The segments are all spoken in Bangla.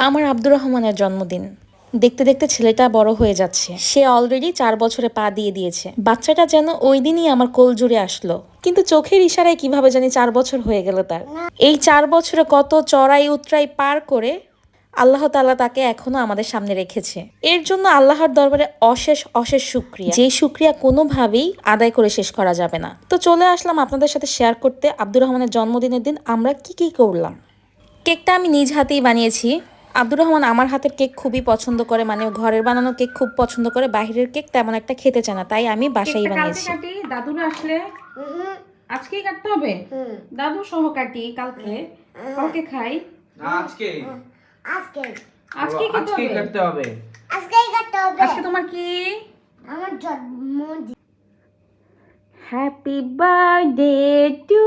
আমার আব্দুর রহমানের জন্মদিন। দেখতে দেখতে ছেলেটা বড় হয়ে যাচ্ছে। সে অলরেডি চার বছরে পা দিয়ে দিয়েছে। বাচ্চাটা যেন ওই দিনই আমার কোল জুড়ে আসলো। কিন্তু চোখের ইশারায় কীভাবে জানি চার বছর হয়ে গেল তার। এই চার বছরে কত চড়াই উতরাই পার করে আল্লাহ তাআলা তাকে এখনও আমাদের সামনে রেখেছে। এর জন্য আল্লাহর দরবারে অশেষ অশেষ শুক্রিয়া। যে শুক্রিয়া কোনোভাবেই আদায় করে শেষ করা যাবে না। তো চলে আসলাম আপনাদের সাথে শেয়ার করতে। আব্দুর রহমানের জন্মদিনের দিন আমরা কি কি করলাম? কেকটা আমি নিজ হাতেই বানিয়েছি। আব্দুর রহমান আমার হাতের কেক খুবই পছন্দ করে মানে ঘরের বানানো কেক খুব পছন্দ করে বাইরের কেক তেমন একটা খেতে চায় না তাই আমি বাসায় বানিয়েছি। দাদুরা আসলে আজকেই কাটতে হবে? দাদু সহ কাটি কালকে। কালকে খাই। না আজকে। আজকে। আজকে হবে? কাটতে হবে। আজকেই কাটতে হবে। আজকে তোমার কি? আমার জন্মদিন। Happy birthday to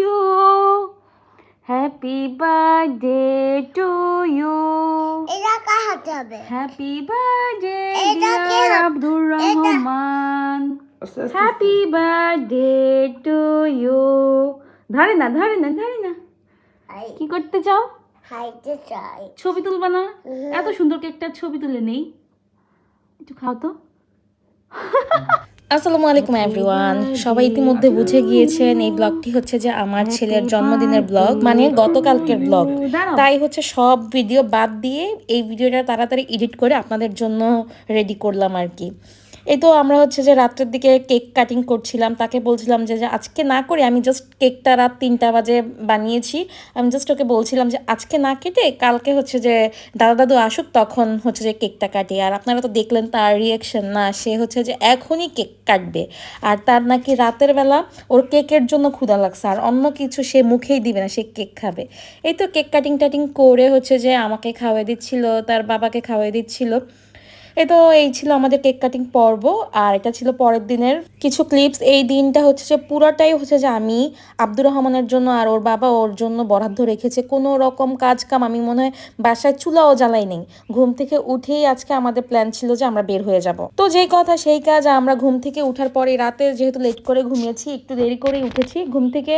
you happy birthday হবে। Happy birthday dear Abdur Rahman happy birthday to you ধরে না ধরে না ধরে না। কি করতে চাও? হাইতে চাই। ছবি তুলবা না? এত সুন্দর কেকটা ছবি তুলে নেই। একটু খাও তো। আসসালামু আলাইকুম এভরিওয়ান সবাই ইতিমধ্যে বুঝে গিয়েছেন এই ব্লগটি হচ্ছে যে আমার ছেলের জন্মদিনের ব্লগ মানে গতকালকের ব্লগ। তাই হচ্ছে সব ভিডিও বাদ দিয়ে এই ভিডিওটা তাড়াতাড়ি এডিট করে আপনাদের জন্য রেডি করলাম আর কি এই তো আমরা হচ্ছে যে রাত্রের দিকে কেক কাটিং করছিলাম, তাকে বলছিলাম যে আজকে না করে আমি জাস্ট কেকটা রাত তিনটা বাজে বানিয়েছি। আমি জাস্ট ওকে বলছিলাম যে, আজকে না কেটে কালকে হচ্ছে যে দাদা দাদু আসুক, তখন হচ্ছে যে কেকটা কাটি। আর আপনারা তো দেখলেন তার রিয়েকশন না, সে হচ্ছে যে এখনই কেক কাটবে। আর তার নাকি রাতের বেলা ওর কেকের জন্য ক্ষুধা লাগছে, আর অন্য কিছু সে মুখেই দিবে না, সে কেক খাবে। এই তো কেক কাটিং টাটিং করে হচ্ছে যে আমাকে খাওয়াই দিচ্ছিল, তার বাবাকে খাওয়াই দিচ্ছিল। এই তো এই ছিল আমাদের কেক কাটিং পর্ব, আর এটা ছিল পরের দিনের কিছু ক্লিপস এই দিনটা হচ্ছে যে পুরোটাই হচ্ছে যে আমি আব্দুর রহমানের জন্য আর ওর বাবা ওর জন্য বরাদ্দ রেখেছে। কোনো রকম কাজ কাম আমি মনে হয় বাসায় চুলাও জ্বালাই নেই। ঘুম থেকে উঠেই আজকে আমাদের প্ল্যান ছিল যে আমরা বের হয়ে যাব। তো যেই কথা সেই কাজ, আমরা ঘুম থেকে উঠার পরে রাতে যেহেতু লেট করে ঘুমিয়েছি, একটু দেরি করেই উঠেছি। ঘুম থেকে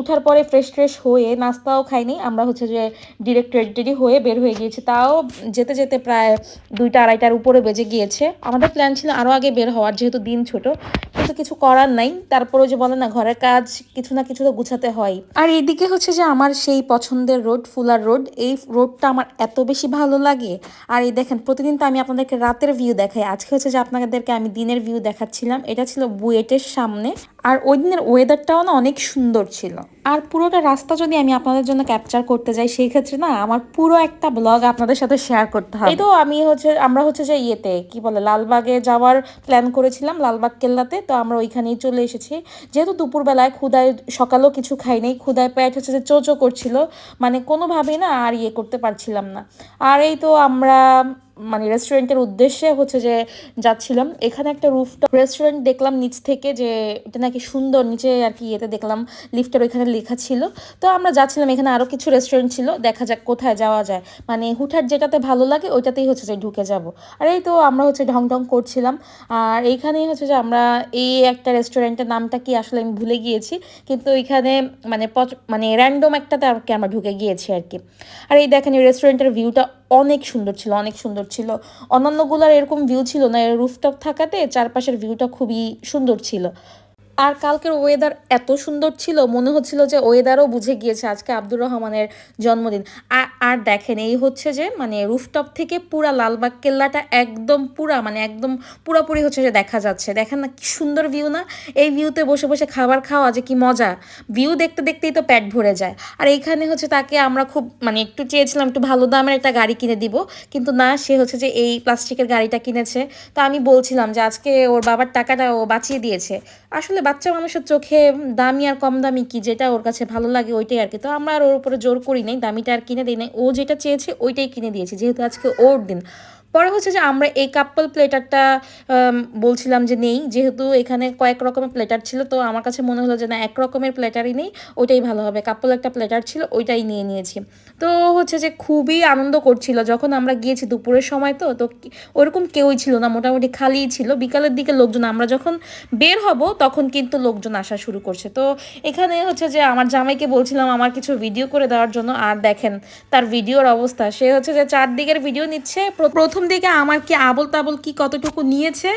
উঠার পরে ফ্রেশ ট্রেশ হয়ে নাস্তাও খাইনি। আমরা হচ্ছে যে ডিরেক্ট রেডি হয়ে বের হয়ে গিয়েছি। তাও যেতে যেতে প্রায় দুইটা, আড়াইটার উপরে বেজে গিয়েছে। আমাদের প্ল্যান ছিল আরও আগে বের হওয়ার, যেহেতু দিন ছোট, কিন্তু কিছু করার নাই। তারপরেও যে বলে না, ঘরের কাজ কিছু না কিছু তো গুছাতে হয়। আর এইদিকে হচ্ছে যে আমার সেই পছন্দের রোড, ফুলার রোড, এই রোডটা আমার এত বেশি ভালো লাগে। আর এই দেখেন, প্রতিদিন তো আমি আপনাদেরকে রাতের ভিউ দেখাই। আজকে হচ্ছে যে আপনাদেরকে আমি দিনের ভিউ দেখাচ্ছিলাম। এটা ছিল বুয়েটের সামনে। আর ওই দিনের ওয়েদারটাও না অনেক সুন্দর ছিল। আর পুরোটা রাস্তা যদি আমি আপনাদের জন্য ক্যাপচার করতে যাই, সেই ক্ষেত্রে না আমার পুরো একটা ব্লগ আপনাদের সাথে শেয়ার করতে হবে। তো আমি হচ্ছে, আমরা হচ্ছে যে ইয়েতে, কি বলে, লালবাগে যাওয়ার প্ল্যান করেছিলাম, লালবাগ কেল্লাতে, তো আমরা ওইখানেই চলে এসেছি। যেহেতু দুপুরবেলায় ক্ষুদায় সকালেও কিছু খাই নাই, ক্ষুদায় পেট হচ্ছে যে চোচো করছিল মানে কোনোভাবেই না আর ইয়ে করতে পারছিলাম না। আর এই তো আমরা মানে রেস্টুরেন্টের উদ্দেশ্যে হচ্ছে যে যাচ্ছিলাম। এখানে একটা রুফটপ রেস্টুরেন্ট দেখলাম নিচ থেকে যে এটা নাকি সুন্দর, নিচে আর কি ইয়েতে দেখলাম লিফটের ওইখানে লেখা ছিল। তো আমরা যাচ্ছিলাম, এখানে আরও কিছু রেস্টুরেন্ট ছিল। দেখা যাক কোথায় যাওয়া যায়। মানে হুঠার যেটাতে ভালো লাগে ওইটাতেই হচ্ছে যে ঢুকে যাব। আর এই তো আমরা হচ্ছে ঢং ঢং করছিলাম। আর এইখানেই হচ্ছে যে আমরা এই একটা রেস্টুরেন্টের নামটা কি আসলে আমি ভুলে গিয়েছি। কিন্তু ওইখানে মানে মানে র্যান্ডম একটাতে আর কি আমরা ঢুকে গিয়েছি আর কি। আর এই দেখেন এই রেস্টুরেন্টের ভিউটা অনেক সুন্দর ছিল, অনেক সুন্দর ছিল। অন্যান্যগুলোর এরকম ভিউ ছিল না রুফটপ থাকাতে চারপাশের ভিউটা খুবই সুন্দর ছিল। আর কালকের ওয়েদার এত সুন্দর ছিল, মনে হচ্ছিল যে ওয়েদারও বুঝে গিয়েছে আজকে আব্দুর রহমানের জন্মদিন। আর দেখেন, এই হচ্ছে যে মানে রুফটপ থেকে পুরা লালবাগ কেল্লাটা একদম পুরা মানে একদম পুরাপুরি হচ্ছে যে দেখা যাচ্ছে। দেখেন না কি সুন্দর ভিউ না? এই ভিউতে বসে বসে খাবার খাওয়া যে কি মজা। ভিউ দেখতে, দেখতেই তো পেট ভরে যায়। আর এইখানে হচ্ছে তাকে আমরা খুব মানে একটু চেয়েছিলাম, একটু ভালো দামের একটা গাড়ি কিনে দিব। কিন্তু না, সে হচ্ছে যে এই প্লাস্টিকের গাড়িটা কিনেছে। তো আমি বলছিলাম যে আজকে ওর বাবার টাকাটা ও বাঁচিয়ে দিয়েছে। আসলে বাচ্চা মানুষের চোখে দামি আর কম দামি কি যেটা ওর কাছে ভালো লাগে ওইটাই আর কি। তো আমরা আর ওর উপরে জোর করি নাই, দামিটা আর কিনে দিই নাই। ও যেটা চেয়েছে ওইটাই কিনে দিয়েছি, যেহেতু আজকে ওর দিন। পরে হচ্ছে যে আমরা এই কাপ্পল প্লেটারটা বলছিলাম যে নেই, যেহেতু এখানে কয়েক রকমের প্লেটার ছিল, তো আমার কাছে মনে হলো যে না, এক রকমের প্লেটারই নেই, ওইটাই ভালো হবে। কাপ্পল একটা প্লেটার ছিল, ওইটাই নিয়ে নিয়েছি। তো হচ্ছে যে খুবই আনন্দ করছিল, যখন আমরা গিয়েছি দুপুরের সময় তো তো ওরকম কেউই ছিল না, মোটামুটি খালিই ছিল। বিকালের দিকে লোকজন, আমরা যখন বের হব, তখন কিন্তু লোকজন আসা শুরু করছে। তো এখানে হচ্ছে যে আমার জামাইকে বলছিলাম আমার কিছু ভিডিও করে দেওয়ার জন্য, আর দেখেন, তার ভিডিওর অবস্থা। সে হচ্ছে যে চারদিকের ভিডিও নিচ্ছে প্র- প্রথম দিকে আমার কি আবল তাবল কি কতটুকু নিয়েছে,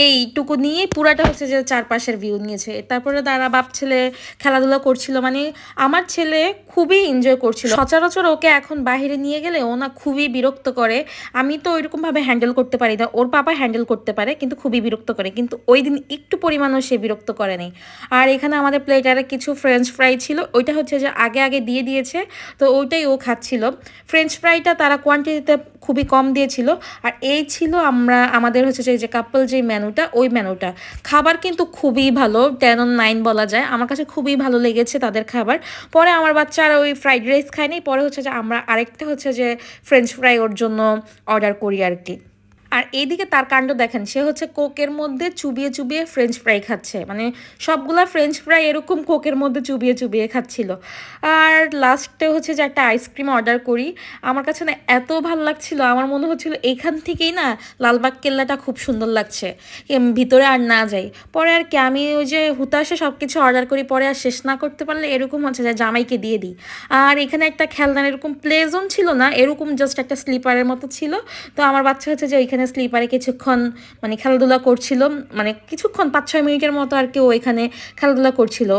এইটুকু নিয়ে পুরাটা হচ্ছে যে চারপাশের ভিউ নিয়েছে। তারপরে তারা বাপ ছেলে খেলাধুলা করছিল মানে আমার ছেলে খুবই এনজয় করছিল। সচরাচর ওকে এখন বাইরে নিয়ে গেলে ও না খুবই বিরক্ত করে। আমি তো ওইরকমভাবে হ্যান্ডেল করতে পারি না। ওর পাপা হ্যান্ডেল করতে পারে, কিন্তু খুবই বিরক্ত করে। কিন্তু ওই দিন একটু পরিমাণও সে বিরক্ত করে নেই। আর এখানে আমাদের প্লেটারে কিছু ফ্রেঞ্চ ফ্রাই ছিল, ওইটা হচ্ছে যে আগে আগে দিয়ে দিয়েছে, তো ওইটাই ও খাচ্ছিল। ফ্রেঞ্চ ফ্রাইটা তারা কোয়ান্টিটিতে খুবই কম দিয়েছিল। আর এই ছিল আমরা, আমাদের হচ্ছে যে- যে কাপল যে মেনুটা, ওই মেনুটা। খাবার কিন্তু খুবই ভালো টেন অন নাইন বলা যায়। আমার কাছে খুবই ভালো লেগেছে তাদের খাবার। পরে আমার বাচ্চা আর ওই ফ্রাইড রাইস খায়নি, পরে হচ্ছে যে আমরা আরেকটা হচ্ছে যে ফ্রেঞ্চ ফ্রাই ওর জন্য অর্ডার করি আর কি আর এইদিকে তার কাণ্ড দেখেন, সে হচ্ছে কোকের মধ্যে চুবিয়ে চুবিয়ে ফ্রেঞ্চ ফ্রাই খাচ্ছে। মানে সবগুলা ফ্রেঞ্চ ফ্রাই এরকম কোকের মধ্যে চুবিয়ে চুবিয়ে খাচ্ছিল। আর লাস্টে হচ্ছে যে একটা আইসক্রিম অর্ডার করি, আমার কাছে না এত ভালো লাগছিল, আমার মনে হচ্ছিল এখান থেকেই না লালবাগ কেল্লাটা খুব সুন্দর লাগছে। ভিতরে আর না যাই। পরে আর কি, আমি ওই যে হুতাশে সব কিছু অর্ডার করি, পরে আর শেষ না করতে পারলে এরকম হচ্ছে যে জামাইকে দিয়ে দিই। আর এখানে একটা খেলনা এরকম প্লে জোন ছিল না, এরকম জাস্ট একটা স্লিপারের মতো ছিল। তো আমার বাচ্চা হচ্ছে যে ওইখানে স্লিপারে কিছুক্ষণ মানে খেলাধুলা করছিল মানে কিছুক্ষণ পাঁচ ছয় মিনিটের মতো আর কি ও এখানে খেলাধুলা করছিল।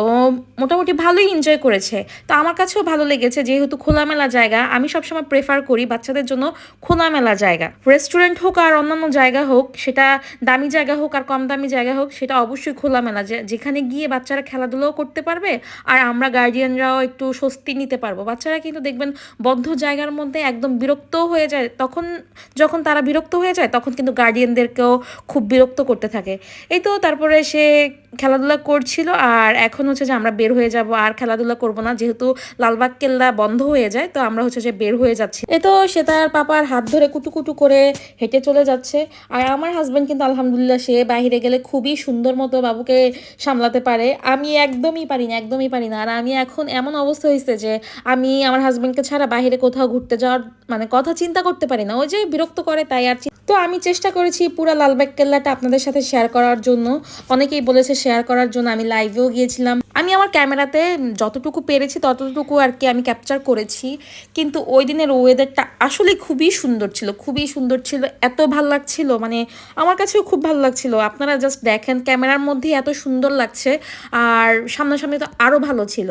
মোটামুটি ভালোই এনজয় করেছে। তো আমার কাছেও ভালো লেগেছে, যেহেতু খোলামেলা জায়গা, আমি সবসময় প্রেফার করি বাচ্চাদের জন্য খোলামেলা জায়গা। রেস্টুরেন্ট হোক আর অন্যান্য জায়গা হোক, সেটা দামি জায়গা হোক আর কম দামি জায়গা হোক, সেটা অবশ্যই খোলামেলা। যেখানে গিয়ে বাচ্চারা খেলাধুলাও করতে পারবে আর আমরা গার্ডিয়ানরাও একটু স্বস্তি নিতে পারব। বাচ্চারা কিন্তু দেখবেন বদ্ধ জায়গার মধ্যে একদম বিরক্তও হয়ে যায়। তখন যখন তারা বিরক্ত হয়ে যায় তখন কিন্তু গার্ডিয়ানদেরকেও খুব বিরক্ত করতে থাকে। এই তো তারপরে সে খেলাধুলা করছিল আর এখন হচ্ছে যে আমরা বের হয়ে যাব। আর খেলাধুলা করব না, যেহেতু লালবাগ কেল্লা বন্ধ হয়ে যায়, তো আমরা হচ্ছে যে বের হয়ে যাচ্ছি। এ তো সে তার পাপার হাত ধরে কুটু কুটু করে হেঁটে চলে যাচ্ছে। আর আমার হাজব্যান্ড কিন্তু আলহামদুলিল্লাহ সে বাইরে গেলে খুবই সুন্দর মতো বাবুকে সামলাতে পারে। আমি একদমই পারি না, একদমই পারি না। আর আমি এখন এমন অবস্থা হয়েছে যে আমি আমার হাজব্যান্ডকে ছাড়া বাইরে কোথাও ঘুরতে যাওয়ার মানে কথা চিন্তা করতে পারি না। ওই যে বিরক্ত করে তাই আর তো আমি চেষ্টা করেছি পুরো লালবাগ কেল্লাটা আপনাদের সাথে শেয়ার করার জন্য। অনেকেই বলেছে শেয়ার করার জন্য আমি লাইভেও গিয়েছিলাম। আমি আমার ক্যামেরাতে যতটুকু পেরেছি ততটুকু আর কি আমি ক্যাপচার করেছি। কিন্তু ওই দিনের ওয়েদারটা আসলে খুবই সুন্দর ছিল, খুবই সুন্দর ছিল, এত ভালো লাগছিল মানে আমার কাছেও খুব ভালো লাগছিল। আপনারা জাস্ট দেখেন ক্যামেরার মধ্যেই এত সুন্দর লাগছে, আর সামনাসামনি তো আরও ভালো ছিল।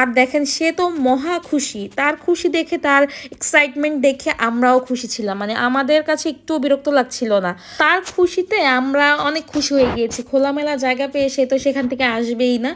আর দেখেন, সে তো মহা খুশি। তার খুশি দেখে, তার এক্সাইটমেন্ট দেখে আমরাও খুশি ছিলাম। মানে আমাদের কাছে একটু বিরক্ত লাগছিল না। তার খুশিতে আমরা অনেক খুশি হয়ে গিয়েছি। খোলামেলা জায়গা পেয়ে সে তো সেখান থেকে আসবেই না।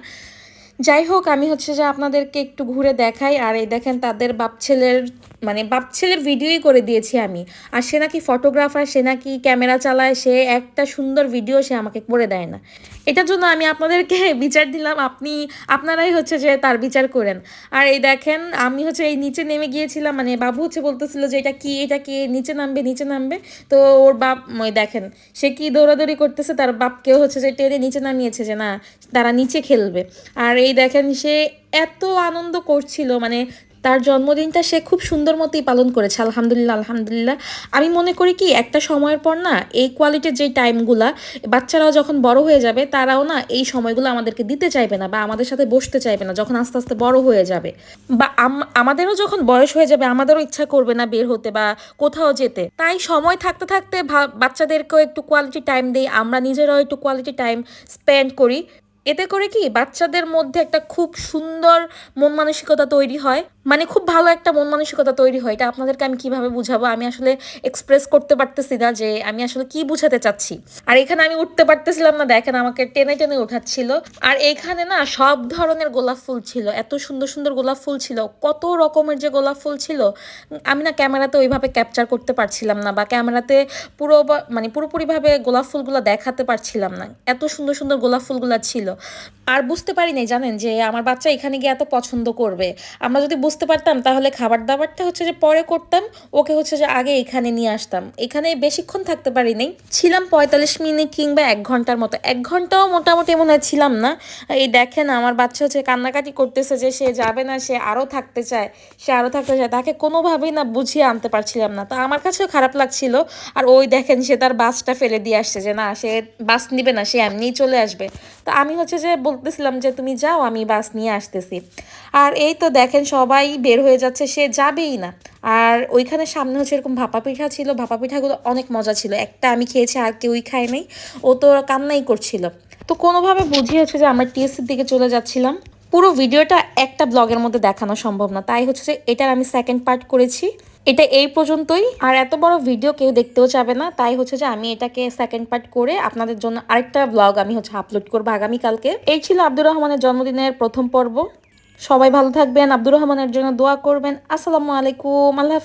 যাই হোক, আমি হচ্ছে যে আপনাদেরকে একটু ঘুরে দেখাই। আর এই দেখেন, তাদের বাপ ছেলের মানে বাপ ছেলের ভিডিওই করে দিয়েছি আমি। আর সে নাকি ফটোগ্রাফার সে নাকি ক্যামেরা চালায়, সে একটা সুন্দর ভিডিও সে আমাকে করে দেয় না। এটার জন্য আমি আপনাদেরকে বিচার দিলাম। আপনি, আপনারাই হচ্ছে যে তার বিচার করেন। আর এই দেখেন, আমি হচ্ছে এই নিচে নেমে গিয়েছিলাম মানে বাবু হচ্ছে বলতেছিল যে এটা কি এটা কি, নিচে নামবে নিচে নামবে। তো ওর বাপ, ওই দেখেন, সে কি দৌড়াদৌড়ি করতেছে, তার বাপকেও হচ্ছে যে টেনে নিচে নামিয়েছে যে না, তারা নিচে খেলবে। আর এই দেখেন, সে এত আনন্দ করছিল মানে তার জন্মদিনটা সে খুব সুন্দর মতোই পালন করেছে, আলহামদুলিল্লাহ আলহামদুলিল্লাহ। আমি মনে করি কি, একটা সময়ের পর না, এই কোয়ালিটির যে টাইমগুলা বাচ্চারাও যখন বড় হয়ে যাবে, তারাও না এই সময়গুলো আমাদেরকে দিতে চাইবে না বা আমাদের সাথে বসতে চাইবে না, যখন আস্তে আস্তে বড় হয়ে যাবে। বা আম- আমাদেরও যখন বয়স হয়ে যাবে, আমাদেরও ইচ্ছা করবে না বের হতে বা কোথাও যেতে। তাই সময় থাকতে থাকতে বাচ্চাদেরকেও একটু কোয়ালিটি টাইম দিই, আমরা নিজেরাও একটু কোয়ালিটি টাইম স্পেন্ড করি। এতে করে কি, বাচ্চাদের মধ্যে একটা খুব সুন্দর মন মানসিকতা তৈরি হয়। মানে খুব ভালো একটা মন মানসিকতা তৈরি হয়। এটা আপনাদেরকে আমি কীভাবে বুঝাবো? আমি আসলে এক্সপ্রেস করতে পারতেছি না যে আমি আসলে কি বুঝাতে চাচ্ছি। আর এখানে আমি উঠতে পারতেছিলাম না, দেখেন আমাকে টেনে টেনে উঠাচ্ছিল আর এখানে না সব ধরনের গোলাপ ফুল ছিল, এত সুন্দর সুন্দর গোলাপ ফুল ছিল, কত রকমের যে গোলাপ ফুল ছিল, আমি না ক্যামেরাতে ওইভাবে ক্যাপচার করতে পারছিলাম না বা ক্যামেরাতে পুরো মানে পুরোপুরিভাবে গোলাপ ফুলগুলো দেখাতে পারছিলাম না। এত সুন্দর সুন্দর গোলাপ ফুলগুলো ছিল। আর বুঝতে পারি নাই জানেন যে আমার বাচ্চা এখানে গিয়ে এত পছন্দ করবে। আমরা যদি বুঝতে বুঝতে পারতাম, তাহলে খাবার দাবারটা হচ্ছে যে পরে করতাম, ওকে হচ্ছে যে আগে এখানে নিয়ে আসতাম। এখানে বেশিক্ষণ থাকতে পারি নাই। ছিলাম পঁয়তাল্লিশ মিনিট কিংবা এক ঘণ্টার মতো। এক ঘন্টাও মোটামুটি মনে হয় ছিলাম না। এই দেখেন, আমার বাচ্চা হচ্ছে কান্নাকাটি করতেছে যে সে যাবে না, সে আরও থাকতে চায়, সে আরও থাকতে চায়। তাকে কোনোভাবেই না বুঝিয়ে আনতে পারছিলাম না। তো আমার কাছেও খারাপ লাগছিল। আর ওই দেখেন, সে তার বাসটা ফেলে দিয়ে আসছে যে না, সে বাস নিবে না, সে এমনিই চলে আসবে। তো আমি হচ্ছে যে বলতেছিলাম যে, তুমি যাও, আমি বাস নিয়ে আসতেছি। আর এই তো দেখেন, সবাই বের হয়ে যাচ্ছে, সে যাবেই না। আর ওইখানে সামনে হচ্ছে এরকম ভাপা পিঠা ছিল। ভাপা পিঠাগুলো অনেক মজা ছিল। একটা আমি খেয়েছি, আর কেউই খায় নাই। ও তো কান্নাই করছিল। তো কোনোভাবে বুঝিয়েছে যে আমরা টিএসসির দিকে চলে যাচ্ছিলাম। পুরো ভিডিওটা একটা ব্লগের মধ্যে দেখানো সম্ভব না। তাই হচ্ছে যে এটার আমি সেকেন্ড পার্ট করেছি। এটা এই পর্যন্তই। আর এত বড় ভিডিও কেউ দেখতেও চাবে না। তাই হচ্ছে যে আমি এটাকে সেকেন্ড পার্ট করে আপনাদের জন্য আরেকটা ব্লগ আমি হচ্ছে আপলোড করব আগামীকালকে। এই ছিল আব্দুর রহমানের জন্মদিনের প্রথম পর্ব। সবাই ভালো থাকবেন। আব্দুর রহমানের জন্য দোয়া করবেন। আসসালামু আলাইকুম। আল্লাহ